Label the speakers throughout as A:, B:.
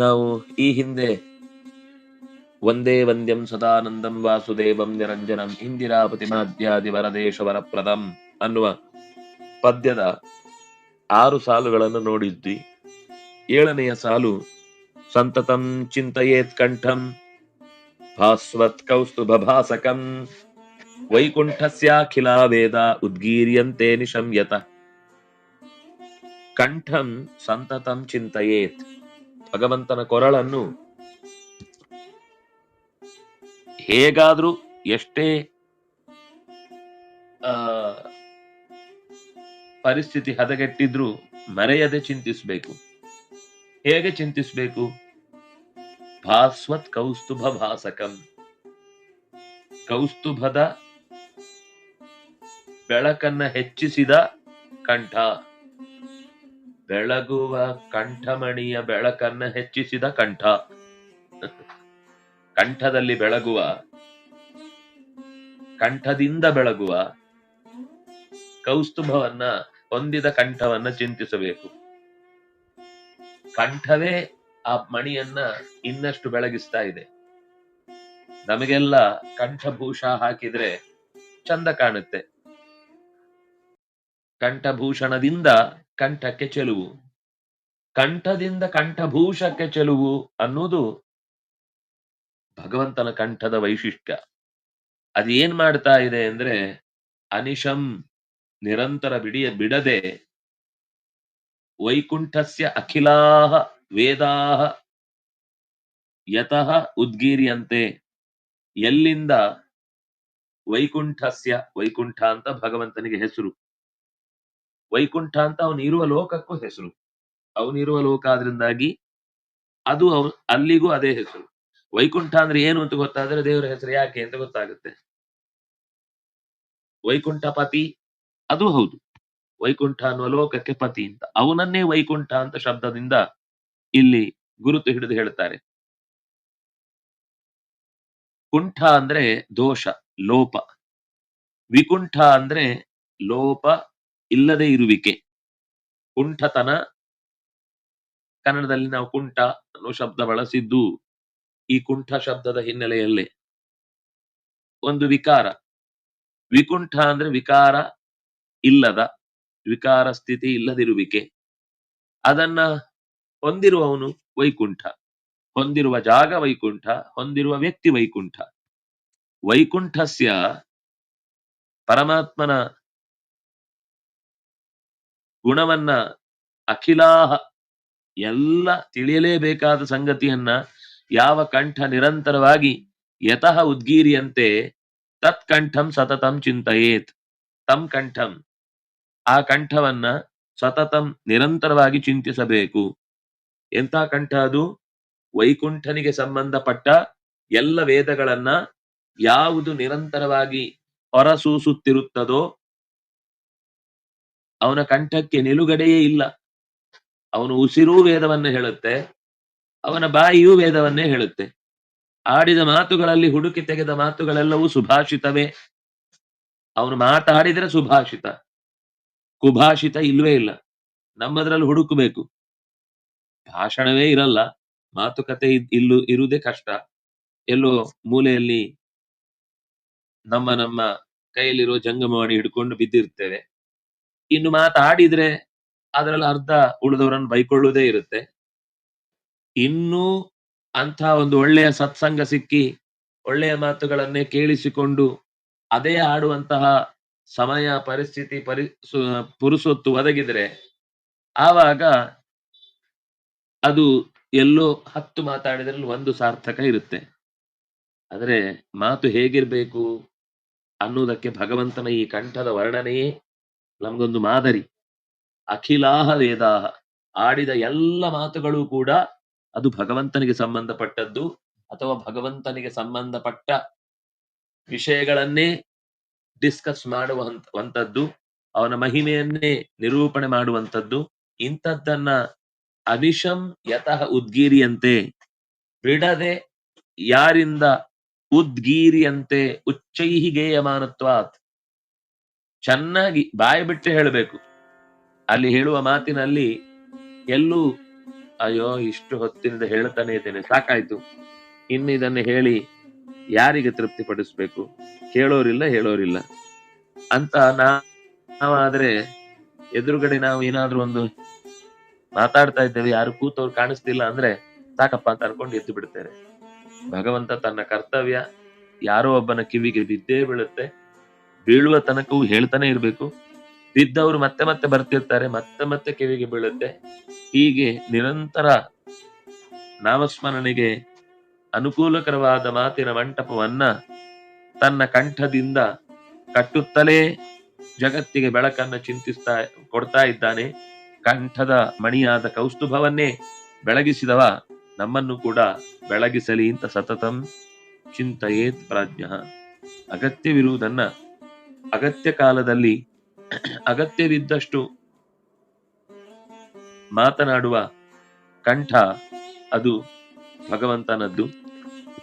A: ನಾವು ಈ ಹಿಂದೆ ವಂದೇ ವಂದ್ಯಂ ಸದಾನಂದಂ ವಾಸುದೇವಂ ನಿರಂಜನಂ ಇಂದಿರಾಪತಿ ಮಾಧ್ಯಾದಿ ವರದೇಶ ವರಪ್ರದಂ ಅನ್ನುವ ಪದ್ಯದ ಆರು ಸಾಲುಗಳನ್ನು ನೋಡಿದ್ವಿ. ಏಳನೆಯ ಸಾಲು, ಸಂತತಂ ಚಿಂತಯೇತ್ ಕಂಠಂ ಭಾಸ್ವತ್ ಕೌಸ್ತುಭಾಸಕಂ ವೈಕುಂಠಸ್ಯಾಖಿಲ ವೇದ ಉದ್ಗೀರ್ಯಂತೆ ನಿಶಂಯತ ಕಂಠಂ, ಸಂತತಂ ಚಿಂತಯೇತ್. ಭಗವಂತನ ಕೊರಳನ್ನು ಹೇಗಾದ್ರೂ ಎಷ್ಟೇ ಪರಿಸ್ಥಿತಿ ಹದಗೆಟ್ಟಿದ್ರೂ ಮರೆಯದೆ ಚಿಂತಿಸಬೇಕು. ಹೇಗೆ ಚಿಂತಿಸಬೇಕು? ಭಾಸ್ವತ್ ಕೌಸ್ತುಭ ಭಾಸಕಂ. ಕೌಸ್ತುಭದ ಬೆಳಕನ್ನ ಹೆಚ್ಚಿಸಿದ ಕಂಠ. ಬೆಳಗುವ ಕಂಠಮಣಿಯ ಬೆಳಕನ್ನ ಹೆಚ್ಚಿಸಿದ ಕಂಠ. ಕಂಠದಲ್ಲಿ ಬೆಳಗುವ, ಕಂಠದಿಂದ ಬೆಳಗುವ ಕೌಸ್ತುಭವನ್ನ ಹೊಂದಿದ ಕಂಠವನ್ನ ಚಿಂತಿಸಬೇಕು. ಕಂಠವೇ ಆ ಮಣಿಯನ್ನ ಇನ್ನಷ್ಟು ಬೆಳಗಿಸ್ತಾ ಇದೆ. ನಮಗೆಲ್ಲ ಕಂಠಭೂಷ ಹಾಕಿದ್ರೆ ಚಂದ ಕಾಣುತ್ತೆ. ಕಂಠಭೂಷಣದಿಂದ ಕಂಠಕ್ಕೆ ಚೆಲುವು. ಕಂಠದಿಂದ ಕಂಠಭೂಷಕ್ಕೆ ಚೆಲುವು ಅನ್ನೋದು ಭಗವಂತನ ಕಂಠದ ವೈಶಿಷ್ಟ್ಯ. ಅದೇನ್ ಮಾಡ್ತಾ ಇದೆ ಅಂದ್ರೆ ಅನಿಶಂ ನಿರಂತರ ಬಿಡಿಯ ಬಿಡದೆ ವೈಕುಂಠಸ್ಯ ಅಖಿಲಾಹ ವೇದಾಹ ಯತಃ ಉದ್ಗೀರ್ಯಂತೆ. ಎಲ್ಲಿಂದ ವೈಕುಂಠಸ್ಯ ವೈಕುಂಠ ಅಂತ ಭಗವಂತನಿಗೆ ಹೆಸರು. ವೈಕುಂಠ ಅಂತ ಅವನಿರುವ ಲೋಕಕ್ಕೂ ಹೆಸರು. ಅವನಿರುವ ಲೋಕ ಆದ್ರಿಂದಾಗಿ ಅದು ಅವ್, ಅಲ್ಲಿಗೂ ಅದೇ ಹೆಸರು. ವೈಕುಂಠ ಅಂದ್ರೆ ಏನು ಅಂತ ಗೊತ್ತಾದ್ರೆ ದೇವರ ಹೆಸರು ಯಾಕೆ ಅಂತ ಗೊತ್ತಾಗುತ್ತೆ. ವೈಕುಂಠ ಪತಿ, ಅದು ಹೌದು. ವೈಕುಂಠ ಅನ್ನುವ ಲೋಕಕ್ಕೆ ಪತಿ ಅಂತ. ಅವನನ್ನೇ ವೈಕುಂಠ ಅಂತ ಶಬ್ದದಿಂದ ಇಲ್ಲಿ ಗುರುತು ಹಿಡಿದು ಹೇಳ್ತಾರೆ. ಕುಂಠ ಅಂದ್ರೆ ದೋಷ, ಲೋಪ. ವಿಕುಂಠ ಅಂದ್ರೆ ಲೋಪ ಇಲ್ಲದೆ ಇರುವಿಕೆ. ಕುಂಠತನ. ಕನ್ನಡದಲ್ಲಿ ನಾವು ಕುಂಠ ಅನ್ನೋ ಶಬ್ದ ಬಳಸಿದ್ದು ಈ ಕುಂಠ ಶಬ್ದದ ಹಿನ್ನೆಲೆಯಲ್ಲೇ. ಒಂದು ವಿಕಾರ. ವಿಕುಂಠ ಅಂದ್ರೆ ವಿಕಾರ ಇಲ್ಲದ, ವಿಕಾರ ಸ್ಥಿತಿ ಇಲ್ಲದಿರುವಿಕೆ. ಅದನ್ನ ಹೊಂದಿರುವವನು ವೈಕುಂಠ. ಹೊಂದಿರುವ ಜಾಗ ವೈಕುಂಠ, ಹೊಂದಿರುವ ವ್ಯಕ್ತಿ ವೈಕುಂಠ. ವೈಕುಂಠಸ್ಯ ಪರಮಾತ್ಮನ ಗುಣವನ್ನ ಅಖಿಲಾಹ ಎಲ್ಲ ತಿಳಿಯಲೇಬೇಕಾದ ಸಂಗತಿಯನ್ನ ಯಾವ ಕಂಠ ನಿರಂತರವಾಗಿ ಯತಃ ಉದ್ಗೀರಿಯಂತೆ ತತ್ಕಂಠಂ ಸತತಂ ಚಿಂತೆಯೇತ್. ತಂ ಕಂಠಂ. ಆ ಕಂಠವನ್ನ ಸತತಂ ನಿರಂತರವಾಗಿ ಚಿಂತಿಸಬೇಕು. ಎಂಥ ಕಂಠ ಅದು? ವೈಕುಂಠನಿಗೆ ಸಂಬಂಧಪಟ್ಟ ಎಲ್ಲ ವೇದಗಳನ್ನ ಯಾವುದು ನಿರಂತರವಾಗಿ ಹೊರಸೂಸುತ್ತಿರುತ್ತದೋ ಅವನ ಕಂಠಕ್ಕೆ ನಿಲುಗಡೆಯೇ ಇಲ್ಲ. ಅವನು ಉಸಿರೂ ವೇದವನ್ನು ಹೇಳುತ್ತೆ, ಅವನ ಬಾಯಿಯೂ ವೇದವನ್ನೇ ಹೇಳುತ್ತೆ. ಆಡಿದ ಮಾತುಗಳಲ್ಲಿ ಹುಡುಕಿ ತೆಗೆದ ಮಾತುಗಳೆಲ್ಲವೂ ಸುಭಾಷಿತವೇ. ಅವನು ಮಾತಾಡಿದರೆ ಸುಭಾಷಿತ, ಕುಭಾಷಿತ ಇಲ್ವೇ ಇಲ್ಲ. ನಮ್ಮದ್ರಲ್ಲಿ ಹುಡುಕಬೇಕು. ಭಾಷಣವೇ ಇರಲ್ಲ, ಮಾತುಕತೆ ಇಲ್ಲೂ, ಇರುವುದೇ ಕಷ್ಟ. ಎಲ್ಲೋ ಮೂಲೆಯಲ್ಲಿ ನಮ್ಮ ನಮ್ಮ ಕೈಯಲ್ಲಿರೋ ಜಂಗಮವಾಣಿ ಹಿಡ್ಕೊಂಡು ಬಿದ್ದಿರ್ತೇವೆ. ಇನ್ನು ಮಾತಾಡಿದ್ರೆ ಅದರಲ್ಲಿ ಅರ್ಧ ಉಳಿದವರನ್ನು ಬೈಕೊಳ್ಳುವುದೇ ಇರುತ್ತೆ. ಇನ್ನೂ ಅಂತ ಒಂದು ಒಳ್ಳೆಯ ಸತ್ಸಂಗ ಸಿಕ್ಕಿ ಒಳ್ಳೆಯ ಮಾತುಗಳನ್ನೇ ಕೇಳಿಸಿಕೊಂಡು ಅದೇ ಆಡುವಂತಹ ಸಮಯ, ಪರಿಸ್ಥಿತಿ ಪರಿ ಪುರುಸೊತ್ತು ಒದಗಿದ್ರೆ ಆವಾಗ ಅದು ಎಲ್ಲೋ ಹತ್ತು ಮಾತಾಡಿದ್ರಲ್ಲಿ ಒಂದು ಸಾರ್ಥಕ ಇರುತ್ತೆ. ಆದರೆ ಮಾತು ಹೇಗಿರ್ಬೇಕು ಅನ್ನುವುದಕ್ಕೆ ಭಗವಂತನ ಈ ಕಂಠದ ವರ್ಣನೆಯೇ ನಮಗೊಂದು ಮಾದರಿ. ಅಖಿಲಾಹ ವೇದಾಹ. ಆಡಿದ ಎಲ್ಲ ಮಾತುಗಳು ಕೂಡ ಅದು ಭಗವಂತನಿಗೆ ಸಂಬಂಧಪಟ್ಟದ್ದು ಅಥವಾ ಭಗವಂತನಿಗೆ ಸಂಬಂಧಪಟ್ಟ ವಿಷಯಗಳನ್ನೇ ಡಿಸ್ಕಸ್ ಮಾಡುವಂತದ್ದು ಅವನ ಮಹಿಮೆಯನ್ನೇ ನಿರೂಪಣೆ ಮಾಡುವಂತದ್ದು, ಇಂಥದ್ದನ್ನ ಅವಿಷಂ ಯತಃ ಉದ್ಗೀರಿಯಂತೆ ಬಿಡದೆ ಯಾರಿಂದ ಉದ್ಗೀರಿಯಂತೆ ಉಚ್ಚೈಹಿ ಗೇಯಮಾನತ್ವಾತ್ ಚೆನ್ನಾಗಿ ಬಾಯಿ ಬಿಟ್ಟು ಹೇಳಬೇಕು. ಅಲ್ಲಿ ಹೇಳುವ ಮಾತಿನಲ್ಲಿ ಎಲ್ಲೂ, ಅಯ್ಯೋ, ಇಷ್ಟು ಹೊತ್ತಿನಿಂದ ಹೇಳ್ತಾನೆ ಇದ್ದೇನೆ, ಸಾಕಾಯ್ತು. ಇನ್ನು ಇದನ್ನು ಹೇಳಿ ಯಾರಿಗೆ ತೃಪ್ತಿಪಡಿಸ್ಬೇಕು? ಕೇಳೋರಿಲ್ಲ, ಹೇಳೋರಿಲ್ಲ. ಅಂತ ನಾವಾದ್ರೆ ಎದುರುಗಡೆ ನಾವು ಏನಾದ್ರೂ ಒಂದು ಮಾತಾಡ್ತಾ ಇದ್ದೇವೆ, ಯಾರು ಕೂತವ್ರು ಕಾಣಿಸ್ತಿಲ್ಲ ಅಂದ್ರೆ ಸಾಕಪ್ಪ ಅಂತ ಅನ್ಕೊಂಡು ಎದ್ದು ಬಿಡ್ತೇನೆ ಭಗವಂತ ತನ್ನ ಕರ್ತವ್ಯ ಯಾರೋ ಒಬ್ಬನ ಕಿವಿಗೆ ಬಿದ್ದೇ ಬೀಳುತ್ತೆ. ಬೀಳುವ ತನಕವೂ ಹೇಳ್ತಾನೆ ಇರಬೇಕು. ಬಿದ್ದವರು ಮತ್ತೆ ಮತ್ತೆ ಬರ್ತಿರ್ತಾರೆ, ಮತ್ತೆ ಮತ್ತೆ ಕಿವಿಗೆ ಬೀಳುತ್ತೆ. ಹೀಗೆ ನಿರಂತರ ನಾಮಸ್ಮರಣೆಗೆ ಅನುಕೂಲಕರವಾದ ಮಾತಿನ ಮಂಟಪವನ್ನ ತನ್ನ ಕಂಠದಿಂದ ಕಟ್ಟುತ್ತಲೇ ಜಗತ್ತಿಗೆ ಬೆಳಕನ್ನ ಚಿಂತಿಸ್ತಾ ಕೊಡ್ತಾ ಇದ್ದಾನೆ. ಕಂಠದ ಮಣಿಯಾದ ಕೌಸ್ತುಭವನ್ನೇ ಬೆಳಗಿಸಿದವ ನಮ್ಮನ್ನು ಕೂಡ ಬೆಳಗಿಸಲಿ ಅಂತ ಸತತಂ ಚಿಂತೆಯೇತ್ ಪ್ರಾಜ್ಞ. ಅಗತ್ಯವಿರುವುದನ್ನ ಅಗತ್ಯ ಕಾಲದಲ್ಲಿ ಅಗತ್ಯವಿದ್ದಷ್ಟು ಮಾತನಾಡುವ ಕಂಠ ಅದು ಭಗವಂತನದ್ದು.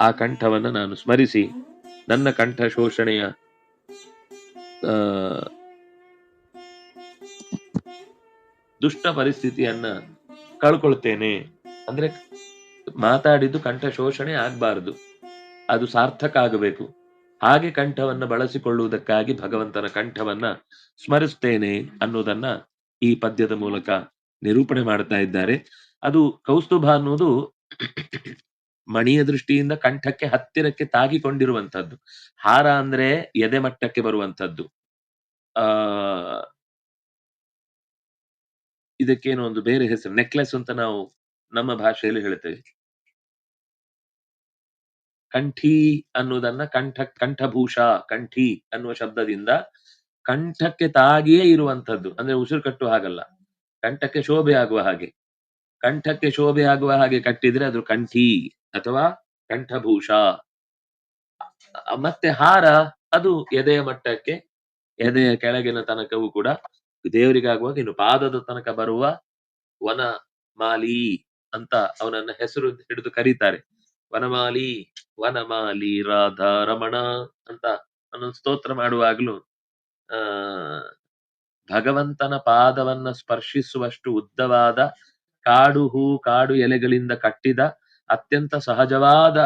A: ಆ ಕಂಠವನ್ನು ನಾನು ಸ್ಮರಿಸಿ, ನನ್ನ ಕಂಠ ಶೋಷಣೆಯ ದುಷ್ಟ ಪರಿಸ್ಥಿತಿಯನ್ನ ಕಳ್ಕೊಳ್ತೇನೆ. ಅಂದ್ರೆ ಮಾತಾಡಿದ್ದು ಕಂಠ ಶೋಷಣೆ ಆಗ್ಬಾರದು. ಅದು ಸಾರ್ಥಕ ಆಗಬೇಕು. ಹಾಗೆ ಕಂಠವನ್ನ ಬಳಸಿಕೊಳ್ಳುವುದಕ್ಕಾಗಿ ಭಗವಂತನ ಕಂಠವನ್ನ ಸ್ಮರಿಸ್ತೇನೆ ಅನ್ನೋದನ್ನ ಈ ಪದ್ಯದ ಮೂಲಕ ನಿರೂಪಣೆ ಮಾಡ್ತಾ ಇದ್ದಾರೆ. ಅದು ಕೌಸ್ತುಭ ಅನ್ನೋದು ಮಣಿಯ ದೃಷ್ಟಿಯಿಂದ ಕಂಠಕ್ಕೆ ಹತ್ತಿರಕ್ಕೆ ತಾಗಿಕೊಂಡಿರುವಂತದ್ದು ಹಾರ ಅಂದ್ರೆ ಎದೆ ಮಟ್ಟಕ್ಕೆ ಬರುವಂತದ್ದು ಆ, ಇದಕ್ಕೇನೋ ಒಂದು ಬೇರೆ ಹೆಸರು ನೆಕ್ಲೆಸ್ ಅಂತ ನಾವು ನಮ್ಮ ಭಾಷೆಯಲ್ಲಿ ಹೇಳ್ತೇವೆ. ಕಂಠಿ ಅನ್ನುವುದನ್ನ ಕಂಠ, ಕಂಠಭೂಷ, ಕಂಠಿ ಅನ್ನುವ ಶಬ್ದದಿಂದ ಕಂಠಕ್ಕೆ ತಾಗಿಯೇ ಇರುವಂತದ್ದು ಅಂದ್ರೆ ಉಸಿರು ಕಟ್ಟುವ ಹಾಗಲ್ಲ. ಕಂಠಕ್ಕೆ ಶೋಭೆ ಆಗುವ ಹಾಗೆ. ಕಂಠಕ್ಕೆ ಶೋಭೆ ಆಗುವ ಹಾಗೆ ಕಟ್ಟಿದ್ರೆ ಅದು ಕಂಠಿ ಅಥವಾ ಕಂಠಭೂಷ. ಮತ್ತೆ ಹಾರ, ಅದು ಎದೆಯ ಮಟ್ಟಕ್ಕೆ, ಎದೆಯ ಕೆಳಗಿನ ತನಕವೂ ಕೂಡ ದೇವರಿಗಾಗುವಾಗ ಇನ್ನು ಪಾದದ ತನಕ ಬರುವ ವನ ಮಾಲಿ ಅಂತ ಅವನನ್ನ ಹೆಸರು ಹಿಡಿದು ಕರೀತಾರೆ. ವನಮಾಲಿ ವನಮಾಲಿ ರಾಧಾ ರಮಣ ಅಂತ ಅನ್ನೊಂದು ಸ್ತೋತ್ರ ಮಾಡುವಾಗಲೂ, ಆ, ಭಗವಂತನ ಪಾದವನ್ನ ಸ್ಪರ್ಶಿಸುವಷ್ಟು ಉದ್ದವಾದ ಕಾಡು ಹೂ, ಕಾಡು ಎಲೆಗಳಿಂದ ಕಟ್ಟಿದ ಅತ್ಯಂತ ಸಹಜವಾದ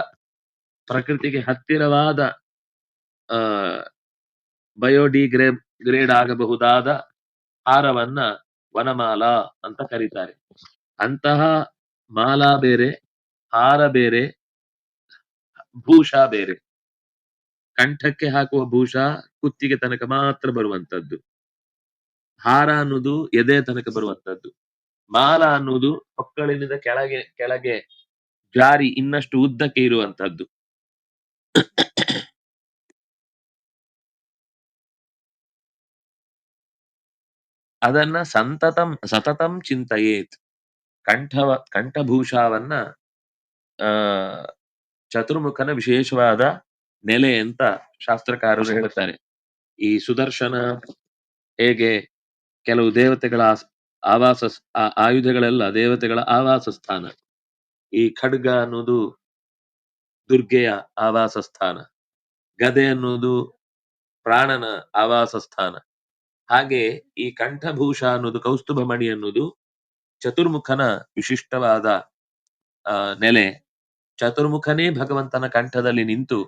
A: ಪ್ರಕೃತಿಗೆ ಹತ್ತಿರವಾದ, ಆ ಬಯೋಡಿಗ್ರೇ ಗ್ರೇಡ್ ಆಗಬಹುದಾದ ಹಾರವನ್ನ ವನಮಾಲ ಅಂತ ಕರೀತಾರೆ. ಅಂತಹ ಮಾಲಾ ಬೇರೆ, ಹಾರ ಬೇರೆ ಭೂಷ ಬೇರೆ. ಕಂಠಕ್ಕೆ ಹಾಕುವ ಭೂಷ ಕುತ್ತಿಗೆ ತನಕ ಮಾತ್ರ ಬರುವಂತದ್ದು. ಹಾರ ಅನ್ನೋದು ಎದೆ ತನಕ ಬರುವಂತದ್ದು. ಮಾಲ ಅನ್ನೋದು ಹೊಕ್ಕಳಿನಿಂದ ಕೆಳಗೆ ಕೆಳಗೆ ಜಾರಿ ಇನ್ನಷ್ಟು ಉದ್ದಕ್ಕೆ ಇರುವಂತದ್ದು. ಅದನ್ನ ಸಂತತಂ, ಸತತಂ ಚಿಂತೆಯೇತ್. ಕಂಠವ, ಕಂಠಭೂಷಾವನ್ನ, ಆ ಚತುರ್ಮುಖನ ವಿಶೇಷವಾದ ನೆಲೆ ಅಂತ ಶಾಸ್ತ್ರಕಾರರು ಹೇಳ್ತಾರೆ. ಈ ಸುದರ್ಶನ ಹೇಗೆ ಕೆಲವು ದೇವತೆಗಳ ಆವಾಸ ಆಯುಧಗಳೆಲ್ಲ ದೇವತೆಗಳ ಆವಾಸ ಸ್ಥಾನ. ಈ ಖಡ್ಗ ಅನ್ನೋದು ದುರ್ಗೆಯ ಆವಾಸ ಸ್ಥಾನ. ಗದೆ ಅನ್ನೋದು ಪ್ರಾಣನ ಆವಾಸ ಸ್ಥಾನ. ಹಾಗೆ ಈ ಕಂಠಭೂಷ ಅನ್ನೋದು ಕೌಸ್ತುಭ ಮಣಿ ಅನ್ನೋದು ಚತುರ್ಮುಖನ ವಿಶಿಷ್ಟವಾದ ಆ, ನೆಲೆ. ಚತುರ್ಮುಖನೇ ಭಗವಂತನ ಕಂಠದಲ್ಲಿ ನಿಂತು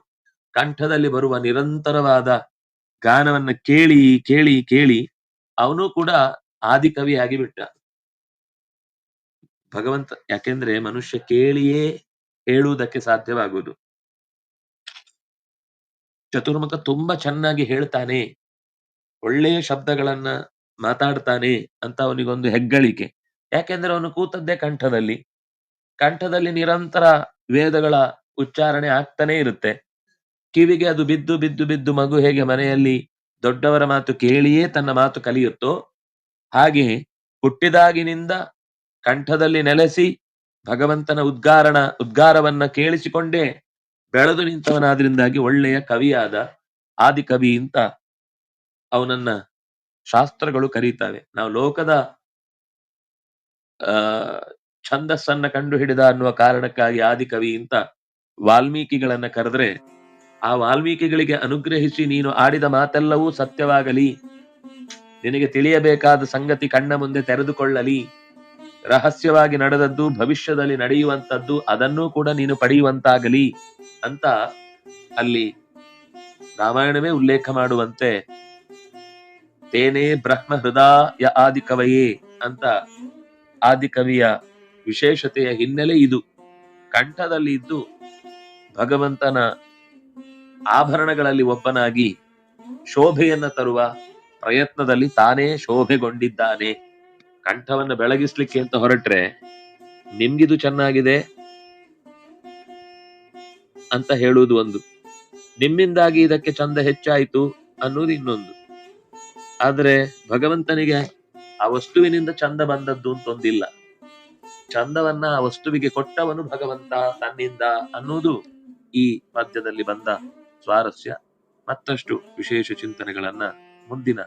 A: ಕಂಠದಲ್ಲಿ ಬರುವ ನಿರಂತರವಾದ ಗಾನವನ್ನ ಕೇಳಿ ಕೇಳಿ ಕೇಳಿ ಅವನು ಕೂಡ ಆದಿಕವಿಯಾಗಿ ಬಿಟ್ಟ ಭಗವಂತ ಯಾಕೆಂದ್ರೆ ಮನುಷ್ಯ ಕೇಳಿಯೇ ಹೇಳುವುದಕ್ಕೆ ಸಾಧ್ಯವಾಗುವುದು. ಚತುರ್ಮುಖ ತುಂಬಾ ಚೆನ್ನಾಗಿ ಹೇಳ್ತಾನೆ, ಒಳ್ಳೆಯ ಶಬ್ದಗಳನ್ನ ಮಾತಾಡ್ತಾನೆ ಅಂತ ಅವನಿಗೊಂದು ಹೆಗ್ಗಳಿಕೆ. ಯಾಕೆಂದ್ರೆ ಅವನು ಕೂತದ್ದೇ ಕಂಠದಲ್ಲಿ. ಕಂಠದಲ್ಲಿ ನಿರಂತರ ವೇದಗಳ ಉಚ್ಚಾರಣೆ ಆಗ್ತಾನೆ ಇರುತ್ತೆ. ಕಿವಿಗೆ ಅದು ಬಿದ್ದು ಬಿದ್ದು ಬಿದ್ದು ಮಗು ಹೇಗೆ ಮನೆಯಲ್ಲಿ ದೊಡ್ಡವರ ಮಾತು ಕೇಳಿಯೇ ತನ್ನ ಮಾತು ಕಲಿಯುತ್ತೋ ಹಾಗೆ ಹುಟ್ಟಿದಾಗಿನಿಂದ ಕಂಠದಲ್ಲಿ ನೆಲೆಸಿ ಭಗವಂತನ ಉದ್ಗಾರಣ, ಉದ್ಗಾರವನ್ನ ಕೇಳಿಸಿಕೊಂಡೇ ಬೆಳೆದು ನಿಂತವನಾದ್ರಿಂದಾಗಿ ಒಳ್ಳೆಯ ಕವಿಯಾದ ಆದಿಕವಿ ಅಂತ ಅವನನ್ನ ಶಾಸ್ತ್ರಗಳು ಕರೀತಾವೆ. ನಾವು ಲೋಕದ, ಆ ಛಂದಸ್ಸನ್ನ ಕಂಡು ಹಿಡಿದ ಅನ್ನುವ ಕಾರಣಕ್ಕಾಗಿ ಆದಿಕವಿ ಅಂತ ವಾಲ್ಮೀಕಿಗಳನ್ನ ಕರೆದ್ರೆ, ಆ ವಾಲ್ಮೀಕಿಗಳಿಗೆ ಅನುಗ್ರಹಿಸಿ ನೀನು ಆಡಿದ ಮಾತೆಲ್ಲವೂ ಸತ್ಯವಾಗಲಿ, ನಿನಗೆ ತಿಳಿಯಬೇಕಾದ ಸಂಗತಿ ಕಣ್ಣ ಮುಂದೆ ತೆರೆದುಕೊಳ್ಳಲಿ, ರಹಸ್ಯವಾಗಿ ನಡೆದದ್ದು ಭವಿಷ್ಯದಲ್ಲಿ ನಡೆಯುವಂತದ್ದು ಅದನ್ನೂ ಕೂಡ ನೀನು ಪಡೆಯುವಂತಾಗಲಿ ಅಂತ ಅಲ್ಲಿ ರಾಮಾಯಣವೇ ಉಲ್ಲೇಖ ಮಾಡುವಂತೆ, ತೇನೇ ಬ್ರಹ್ಮ ಹೃದಯ ಆದಿಕವಯೇ ಅಂತ ಆದಿಕವಿಯ ವಿಶೇಷತೆಯ ಹಿನ್ನೆಲೆ ಇದು. ಕಂಠದಲ್ಲಿ ಇದ್ದು ಭಗವಂತನ ಆಭರಣಗಳಲ್ಲಿ ಒಬ್ಬನಾಗಿ ಶೋಭೆಯನ್ನ ತರುವ ಪ್ರಯತ್ನದಲ್ಲಿ ತಾನೇ ಶೋಭೆಗೊಂಡಿದ್ದಾನೆ. ಕಂಠವನ್ನು ಬೆಳಗಿಸ್ಲಿಕ್ಕೆ ಅಂತ ಹೊರಟ್ರೆ ನಿಮ್ಗಿದು ಚೆನ್ನಾಗಿದೆ ಅಂತ ಹೇಳುವುದು ಒಂದು. ನಿಮ್ಮಿಂದಾಗಿ ಇದಕ್ಕೆ ಚಂದ ಹೆಚ್ಚಾಯಿತು ಅನ್ನೋದು ಇನ್ನೊಂದು. ಆದ್ರೆ ಭಗವಂತನಿಗೆ ಆ ವಸ್ತುವಿನಿಂದ ಚಂದ ಬಂದದ್ದು ಅಂತ ಒಂದಿಲ್ಲ ಚಂದವನ್ನ ವಸ್ತುವಿಗೆ ಕೊಟ್ಟವನು ಭಗವಂತ ತನ್ನಿಂದ ಅನ್ನುವುದು ಈ ಪದ್ಯದಲ್ಲಿ ಬಂದ ಸ್ವಾರಸ್ಯ. ಮತ್ತಷ್ಟು ವಿಶೇಷ ಚಿಂತನೆಗಳನ್ನ ಮುಂದಿನ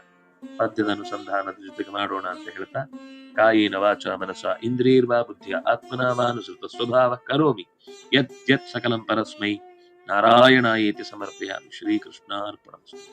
A: ಪದ್ಯದ ಅನುಸಂಧಾನದ ಜೊತೆಗೆ ಮಾಡೋಣ ಅಂತ ಹೇಳ್ತಾ, ಕಾಯೇನ ವಾಚ ಮನಸ ಇಂದ್ರಿಯರ್ವಾ ಬುದ್ಧಿಯ ಆತ್ಮನಾವಾನುಸೃತ ಸ್ವಭಾವ ಕರೋಮಿ. ಯತ್ ಯತ್ ಸಕಲಂ ಪರಸ್ಮೈ. ನಾರಾಯಣಾಯೇತಿ ಸಮರ್ಪಯಾಮಿ. ಶ್ರೀಕೃಷ್ಣಾರ್ಪಣಮಸ್ತು.